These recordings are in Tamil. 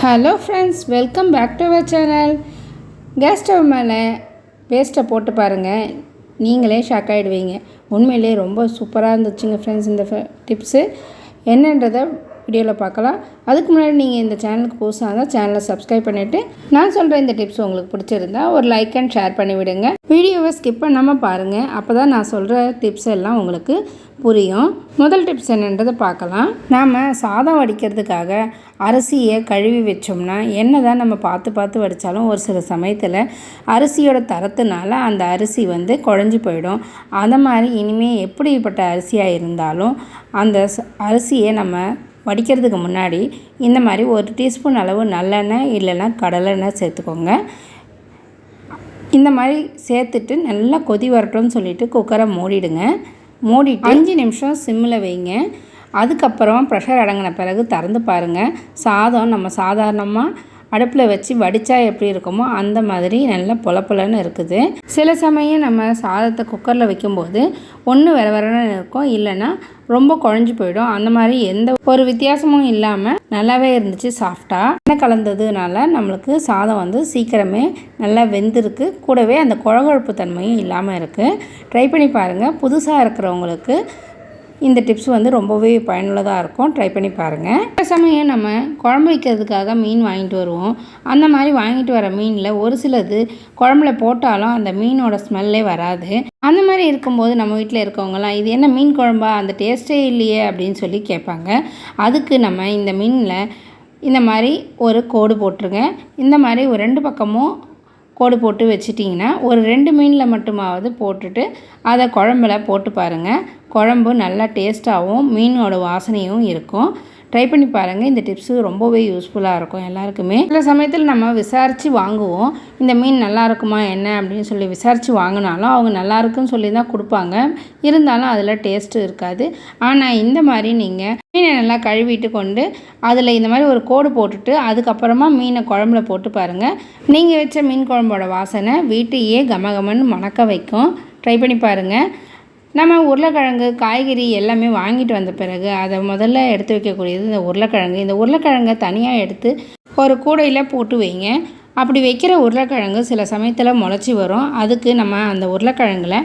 Hello friends welcome back to our channel gas stove மேலே வேஸ்ட்டை போட்டு பாருங்கள் நீங்களே ஷாக் ஆகிடுவீங்க உண்மையிலே ரொம்ப சூப்பராக இருந்துச்சுங்க ஃப்ரெண்ட்ஸ் இந்த டிப்ஸு என்னன்றதை வீடியோவில் பார்க்கலாம். அதுக்கு முன்னாடி நீங்கள் இந்த சேனலுக்கு புதுசாக இருந்தால் சேனலை சப்ஸ்கிரைப் பண்ணிவிட்டு நான் சொல்கிற இந்த டிப்ஸ் உங்களுக்கு பிடிச்சிருந்தா ஒரு லைக் அண்ட் ஷேர் பண்ணி விடுங்க. வீடியோவை ஸ்கிப் பண்ணாமல் பாருங்கள் அப்போ தான் நான் சொல்கிற டிப்ஸ் எல்லாம் உங்களுக்கு புரியும். முதல் டிப்ஸ் என்னன்றதை பார்க்கலாம். நாம் சாதம் வடிக்கிறதுக்காக அரிசியை கழுவி வச்சோம்னா என்ன தான் நம்ம பார்த்து பார்த்து வடித்தாலும் ஒரு சில சமயத்தில் அரிசியோட தரத்துனால அந்த அரிசி வந்து குழஞ்சி போயிடும். அந்த மாதிரி இனிமேல் எப்படிப்பட்ட அரிசியாக இருந்தாலும் அந்த அரிசியை நம்ம வடிக்கிறதுக்கு முன்னாடி இந்த மாதிரி ஒரு டீஸ்பூன் அளவு நல்லெண்ணெய் இல்லைன்னா கடலெண்ணெய் சேர்த்துக்கோங்க. இந்த மாதிரி சேர்த்துட்டு நல்லா கொதி வரட்டும்னு சொல்லிட்டு குக்கரை மூடிடுங்க. மூடிட்டு அஞ்சு நிமிஷம் சிம்மில் வைங்க. அதுக்கப்புறம் ப்ரெஷர் அடங்கின பிறகு திறந்து பாருங்கள் சாதம் நம்ம சாதாரணமாக அடுப்பில் வச்சு வடித்தா எப்படி இருக்குமோ அந்த மாதிரி நல்லா பொலப்பலன்னு இருக்குது. சில சமயம் நம்ம சாதத்தை குக்கரில் வைக்கும்போது ஒன்று வர வரன்னு இருக்கும். இல்லைன்னா ரொம்ப குழஞ்சி போயிடும். அந்த மாதிரி எந்த ஒரு வித்தியாசமும் இல்லாமல் நல்லாவே இருந்துச்சு சாஃப்டாக எண்ணெய் கலந்ததுனால நம்மளுக்கு சாதம் வந்து சீக்கிரமே நல்லா வெந்திருக்கு. கூடவே அந்த குழகுழப்பு தன்மையும் இல்லாமல் இருக்குது ட்ரை பண்ணி பாருங்கள் புதுசாக இருக்கிறவங்களுக்கு இந்த டிப்ஸ் வந்து ரொம்பவே பயனுள்ளதாக இருக்கும். ட்ரை பண்ணி பாருங்கள் சில சமயம் நம்ம குழம்பு வைக்கிறதுக்காக மீன் வாங்கிட்டு வருவோம். அந்த மாதிரி வாங்கிட்டு வர மீனில் ஒரு சிலது குழம்புல போட்டாலும் அந்த மீனோட ஸ்மெல்லே வராது. அந்த மாதிரி இருக்கும்போது நம்ம வீட்டில் இருக்கவங்கலாம் இது என்ன மீன் குழம்பா? அந்த டேஸ்ட்டே இல்லையே அப்படின்னு சொல்லி கேட்பாங்க. அதுக்கு நம்ம இந்த மீனில் இந்த மாதிரி ஒரு கோடு போட்டுருங்க. இந்த மாதிரி ஒரு ரெண்டு பக்கமும் கோடு போட்டு வச்சிட்டிங்கன்னா ஒரு ரெண்டு மீனில் மட்டுமாவது போட்டுட்டு அதை குழம்புல போட்டு பாருங்கள் குழம்பு நல்லா டேஸ்ட்டாகவும் மீனோட வாசனையும் இருக்கும். ட்ரை பண்ணி பாருங்கள் இந்த டிப்ஸு ரொம்பவே யூஸ்ஃபுல்லாக இருக்கும் எல்லாருக்குமே. சில சமயத்தில் நம்ம விசாரித்து வாங்குவோம். இந்த மீன் நல்லா இருக்குமா என்ன அப்படின்னு சொல்லி விசாரித்து வாங்கினாலும் அவங்க நல்லா இருக்குன்னு சொல்லி தான் கொடுப்பாங்க. இருந்தாலும் அதில் டேஸ்ட்டு இருக்காது. ஆனால் இந்த மாதிரி நீங்கள் மீனை நல்லா கழுவிட்டு கொண்டு அதில் இந்த மாதிரி ஒரு கோடு போட்டுட்டு அதுக்கப்புறமா மீனை குழம்புல போட்டு பாருங்கள் நீங்கள் வச்ச மீன் குழம்போட வாசனை வீட்டையே கமகமன்னு மணக்க வைக்கும். ட்ரை பண்ணி பாருங்கள் நம்ம உருளைக்கிழங்கு காய்கறி எல்லாமே வாங்கிட்டு வந்த பிறகு அதை முதல்ல எடுத்து வைக்கக்கூடியது இந்த உருளைக்கிழங்கு. இந்த உருளைக்கிழங்கை தனியாக எடுத்து ஒரு கூடையில் போட்டு வைங்க. அப்படி வைக்கிற உருளைக்கிழங்கு சில சமயத்தில் முளைச்சி வரும். அதுக்கு நம்ம அந்த உருளைக்கிழங்குல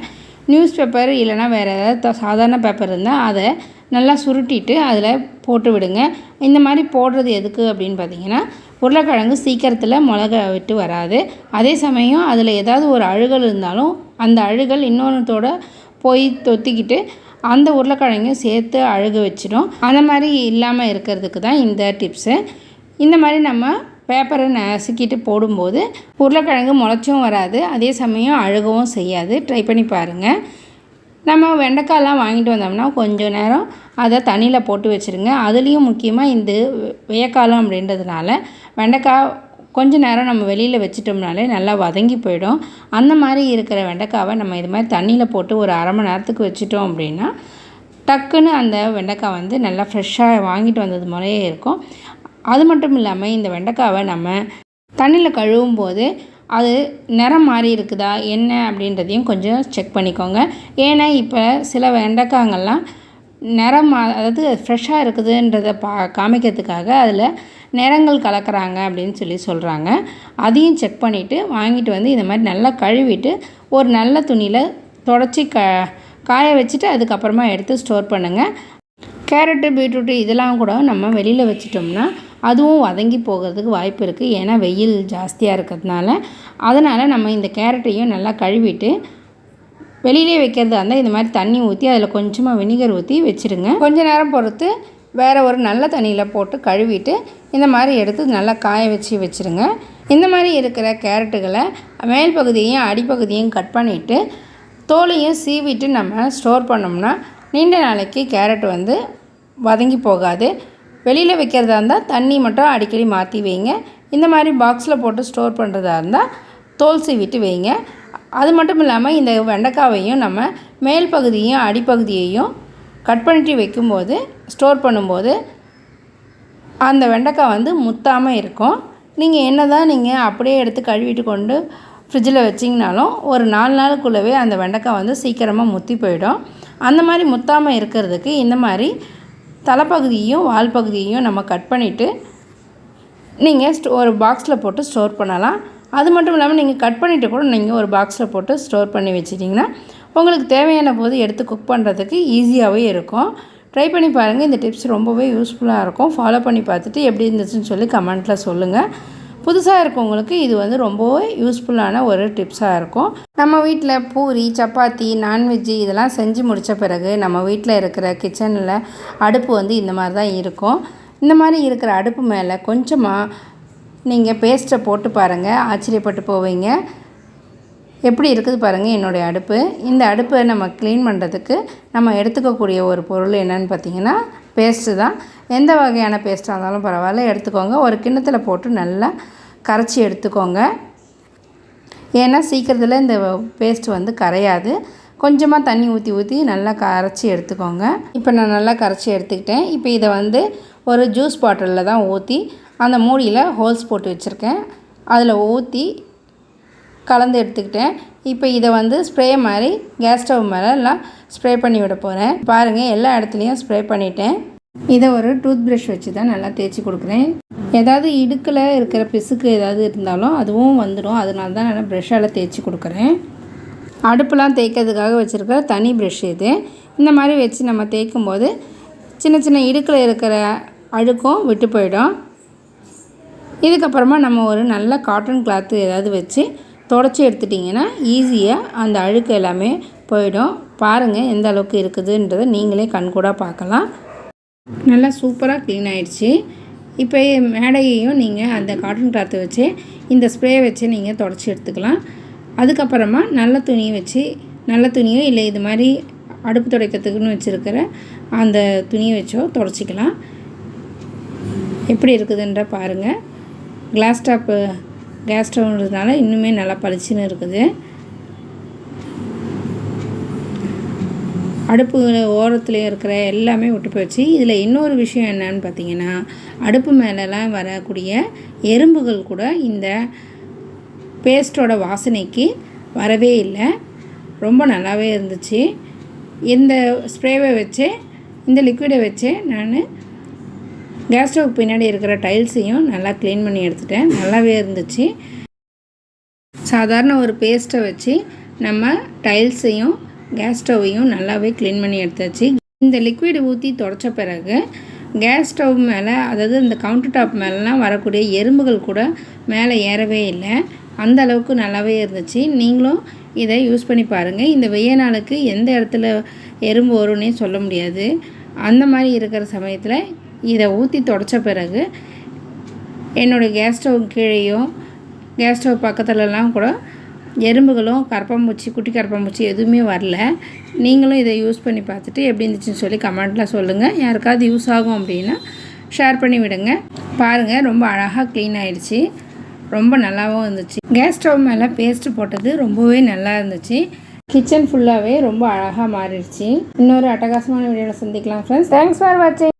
நியூஸ் பேப்பர் இல்லைன்னா வேறு ஏதாவது சாதாரண பேப்பர் இருந்தால் அதை நல்லா சுருட்டிட்டு அதில் போட்டு விடுங்க. இந்த மாதிரி போடுறது எதுக்கு அப்படின்னு பார்த்தீங்கன்னா உருளைக்கிழங்கு சீக்கிரத்தில் மிளகா விட்டு வராது. அதே சமயம் அதில் ஏதாவது ஒரு அழுகல் இருந்தாலும் அந்த அழுகல் இன்னொன்றத்தோட போய் தொத்திக்கிட்டு அந்த உருளைக்கிழங்கையும் சேர்த்து அழுக வச்சிடும். அந்த மாதிரி இல்லாமல் இருக்கிறதுக்கு தான் இந்த டிப்ஸு இந்த மாதிரி நம்ம பேப்பரை நசுக்கிட்டு போடும்போது உருளைக்கிழங்கு முளைச்சும் வராது. அதே சமயம் அழுகவும் செய்யாது. ட்ரை பண்ணி பாருங்கள் நம்ம வெண்டைக்காய்லாம் வாங்கிட்டு வந்தோம்னா கொஞ்சம் நேரம் அதை தண்ணியில் போட்டு வச்சுருங்க. அதுலேயும் முக்கியமாக இந்த வெயக்காலம் அப்படின்றதுனால வெண்டைக்காய் கொஞ்ச நேரம் நம்ம வெளியில் வச்சிட்டோம்னாலே நல்லா வதங்கி போயிடும். அந்த மாதிரி இருக்கிற வெண்டைக்காவை நம்ம இது மாதிரி தண்ணியில் போட்டு ஒரு அரை மணி நேரத்துக்கு வச்சிட்டோம் அப்படின்னா டக்குன்னு அந்த வெண்டைக்காய் வந்து நல்லா ஃப்ரெஷ்ஷாக வாங்கிட்டு வந்தது மாதிரியே இருக்கும். அது மட்டும் இல்லாமல் இந்த வெண்டைக்காவை நம்ம தண்ணியில் கழுவும் போது அது நிறம் மாறி இருக்குதா என்ன அப்படின்றதையும் கொஞ்சம் செக் பண்ணிக்கோங்க. ஏன்னா இப்போ சில வெண்டைக்காங்கெல்லாம் நிறம் மா- அதாவது ஃப்ரெஷ்ஷாக இருக்குதுன்றதை பா காமிக்கிறதுக்காக அதில் நிறங்கள் கலக்கிறாங்க அப்படின்னு சொல்லி சொல்கிறாங்க அதையும் செக் பண்ணிவிட்டு வாங்கிட்டு வந்து இந்த மாதிரி நல்லா கழுவிட்டு ஒரு நல்ல துணியில் தொடச்சி க காய வச்சுட்டு அதுக்கப்புறமா எடுத்து ஸ்டோர் பண்ணுங்கள் கேரட்டு பீட்ரூட்டு இதெல்லாம் கூட நம்ம வெளியில் வச்சிட்டோம்னா அதுவும் வதங்கி போகிறதுக்கு வாய்ப்பு இருக்குது ஏன்னா வெயில் ஜாஸ்தியாக இருக்கிறதுனால. அதனால் நம்ம இந்த கேரட்டையும் நல்லா கழுவிட்டு வெளியிலே வைக்கிறதா இருந்தால் இந்த மாதிரி தண்ணி ஊற்றி அதில் கொஞ்சமாக வினிகர் ஊற்றி வச்சுருங்க. கொஞ்ச நேரம் பொறுத்து வேறு ஒரு நல்ல தண்ணியில் போட்டு கழுவிட்டு இந்த மாதிரி எடுத்து நல்லா காய வச்சு வச்சுருங்க. இந்த மாதிரி இருக்கிற கேரட்டுகளை மேல் பகுதியையும் அடிப்பகுதியும் கட் பண்ணிவிட்டு தோலையும் சீவிட்டு நம்ம ஸ்டோர் பண்ணோம்னா நீண்ட நாளைக்கு கேரட் வந்து வதங்கி போகாது. வெளியில் வைக்கிறதா இருந்தால் தண்ணி மட்டும் அடிக்கடி மாற்றி வைங்க. இந்த மாதிரி பாக்ஸில் போட்டு ஸ்டோர் பண்ணுறதா இருந்தால் தோல் சீவிட்டு வைங்க. அது மட்டும் இல்லாமல் இந்த வெண்டைக்காவையும் நம்ம மேல் பகுதியையும் அடிப்பகுதியையும் கட் பண்ணிட்டு வைக்கும்போது ஸ்டோர் பண்ணும்போது அந்த வெண்டைக்காய் வந்து முத்தாமல் இருக்கும். நீங்கள் என்ன தான் நீங்கள் அப்படியே எடுத்து கழுவிட்டு கொண்டு ஃப்ரிட்ஜில் வச்சிங்கனாலும் ஒரு நாலு நாளுக்குள்ளவே அந்த வெண்டைக்காய் வந்து சீக்கிரமாக முத்தி போயிடும். அந்த மாதிரி முத்தாமல் இருக்கிறதுக்கு இந்த மாதிரி தலைப்பகுதியும் வால் பகுதியையும் நம்ம கட் பண்ணிவிட்டு நீங்கள் ஸ்டோ ஒரு பாக்ஸில் போட்டு ஸ்டோர் பண்ணலாம். அது மட்டும் இல்லாமல் நீங்கள் கட் பண்ணிவிட்டு கூட நீங்கள் ஒரு பாக்ஸில் போட்டு ஸ்டோர் பண்ணி வச்சிட்டிங்கன்னா உங்களுக்கு தேவையான போது எடுத்து குக் பண்ணுறதுக்கு ஈஸியாகவே இருக்கும். ட்ரை பண்ணி பாருங்கள் இந்த டிப்ஸ் ரொம்பவே யூஸ்ஃபுல்லாக இருக்கும். ஃபாலோ பண்ணி பார்த்துட்டு எப்படி இருந்துச்சுன்னு சொல்லி கமெண்ட்டில் சொல்லுங்கள் புதுசாக இருக்கவங்களுக்கு இது வந்து ரொம்பவே யூஸ்ஃபுல்லான ஒரு டிப்ஸாக இருக்கும். நம்ம வீட்டில் பூரி சப்பாத்தி நான்வெஜ்ஜு இதெல்லாம் செஞ்சு முடித்த பிறகு நம்ம வீட்டில் இருக்கிற கிச்சனில் அடுப்பு வந்து இந்த மாதிரி தான் இருக்கும். இந்த மாதிரி இருக்கிற அடுப்பு மேலே கொஞ்சமாக நீங்கள் பேஸ்ட்டை போட்டு பாருங்கள் ஆச்சரியப்பட்டு போவீங்க. எப்படி இருக்குது பாருங்கள் என்னுடைய அடுப்பு. இந்த அடுப்பை நம்ம க்ளீன் பண்ணுறதுக்கு நம்ம எடுத்துக்கக்கூடிய ஒரு பொருள் என்னென்னு பார்த்தீங்கன்னா பேஸ்ட்டு தான். எந்த வகையான பேஸ்ட்டாக இருந்தாலும் பரவாயில்ல எடுத்துக்கோங்க. ஒரு கிண்ணத்தில் போட்டு நல்லா கரைச்சி எடுத்துக்கோங்க. ஏன்னா சீக்கிரத்தில் இந்த பேஸ்ட் வந்து கரையாது. கொஞ்சமாக தண்ணி ஊற்றி ஊற்றி நல்லா கரைச்சி எடுத்துக்கோங்க. இப்போ நான் நல்லா கரைச்சி எடுத்துக்கிட்டேன். இப்போ இதை வந்து ஒரு ஜூஸ் பாட்டிலில் தான் ஊற்றி அந்த மூடியில் ஹோல்ஸ் போட்டு வச்சுருக்கேன். அதில் ஊற்றி கலந்து எடுத்துக்கிட்டேன். இப்போ இதை வந்து ஸ்ப்ரே மாதிரி கேஸ் ஸ்டவ் மேலே எல்லாம் ஸ்ப்ரே பண்ணி விட போகிறேன் பாருங்கள் எல்லா இடத்துலையும் ஸ்ப்ரே பண்ணிட்டேன். இதை ஒரு டூத் ப்ரஷ் வச்சு தான் நல்லா தேய்ச்சி கொடுக்குறேன். ஏதாவது இடுக்கில் இருக்கிற பிசுக்கு ஏதாவது இருந்தாலும் அதுவும் வந்துடும். அதனால தான் நான் ப்ரெஷ்ஷால் தேய்ச்சி கொடுக்குறேன். அடுப்புலாம் தேய்க்கிறதுக்காக வச்சுருக்கிற தனி ப்ரெஷ் இது. இந்த மாதிரி வச்சு நம்ம தேய்க்கும் போது சின்ன சின்ன இடுக்கில் இருக்கிற அழுக்கும் விட்டு போயிடும். இதுக்கப்புறமா நம்ம ஒரு நல்ல காட்டன் கிளாத்து ஏதாவது வச்சு தொடச்சி எடுத்துட்டிங்கன்னா ஈஸியாக அந்த அழுக்கு எல்லாமே போயிடும். பாருங்கள் எந்த அளவுக்கு இருக்குதுன்றதை நீங்களே கண்கூடாக பார்க்கலாம். நல்லா சூப்பராக க்ளீன் ஆயிடுச்சு. இப்போ மேடையையும் நீங்கள் அந்த காட்டன் கிளாத்தை வச்சு இந்த ஸ்ப்ரே வச்சு நீங்கள் தொடச்சி எடுத்துக்கலாம். அதுக்கப்புறமா நல்ல துணியை வச்சு நல்ல துணியோ இல்லை இது மாதிரி அடுப்பு துடைக்கிறதுக்குன்னு வச்சுருக்கிற அந்த துணியை வச்சோ தொடச்சிக்கலாம். எப்படி இருக்குதுன்ற பாருங்கள் கிளாஸ் டாப்பு கேஸ் ஸ்டவ்ன்றதுனால இன்னுமே நல்லா பளிச்சுன்னு இருக்குது. அடுப்பு ஓரத்துலேயே இருக்கிற எல்லாமே விட்டு போச்சு இதில் இன்னொரு விஷயம் என்னன்னு பார்த்தீங்கன்னா அடுப்பு மேலெலாம் வரக்கூடிய எறும்புகள் கூட இந்த பேஸ்ட்டோட வாசனைக்கு வரவே இல்லை. ரொம்ப நல்லாவே இருந்துச்சு. இந்த ஸ்ப்ரேவை வச்சு இந்த லிக்விடை வச்சு நான் கேஸ் ஸ்டவ் பின்னாடி இருக்கிற டைல்ஸையும் நல்லா க்ளீன் பண்ணி எடுத்துட்டேன். நல்லாவே இருந்துச்சு. சாதாரண ஒரு பேஸ்ட்டை வச்சு நம்ம டைல்ஸையும் கேஸ் ஸ்டவ்வையும் நல்லாவே க்ளீன் பண்ணி எடுத்தாச்சு. இந்த லிக்விட் ஊற்றி தொடச்ச பிறகு கேஸ் ஸ்டவ் மேலே அதாவது இந்த கவுண்டர் டாப் மேலெலாம் வரக்கூடிய எறும்புகள் கூட மேலே ஏறவே இல்லை. அந்த அளவுக்கு நல்லாவே இருந்துச்சு. நீங்களும் இதை யூஸ் பண்ணி பாருங்கள் இந்த வெய்ய நாளுக்கு எந்த இடத்துல எறும்பு வரும்னே சொல்ல முடியாது. அந்த மாதிரி இருக்கிற சமயத்தில் இதை ஊற்றி தொடச்ச பிறகு என்னோடய கேஸ் ஸ்டவ் கீழேயும் கேஸ் ஸ்டவ் பக்கத்துலலாம் கூட எறும்புகளும் கரப்பாம்பூச்சி குட்டி கரப்பாம்பூச்சி எதுவுமே வரல. நீங்களும் இதை யூஸ் பண்ணி பார்த்துட்டு எப்படி இருந்துச்சுன்னு சொல்லி கமெண்ட்டில் சொல்லுங்கள் யாருக்காவது யூஸ் ஆகும் அப்படின்னா ஷேர் பண்ணி விடுங்க. பாருங்கள் ரொம்ப அழகாக க்ளீன் ஆகிடுச்சி ரொம்ப நல்லாவும் இருந்துச்சு. கேஸ் ஸ்டவ் மேலே பேஸ்ட்டு போட்டது ரொம்பவே நல்லா இருந்துச்சு. கிச்சன் ஃபுல்லாகவே ரொம்ப அழகாக மாறிடுச்சு. இன்னொரு அட்டகாசமான வீடியோவில் சந்திக்கலாம் ஃப்ரெண்ட்ஸ் தேங்க்ஸ் ஃபார் வாட்சிங்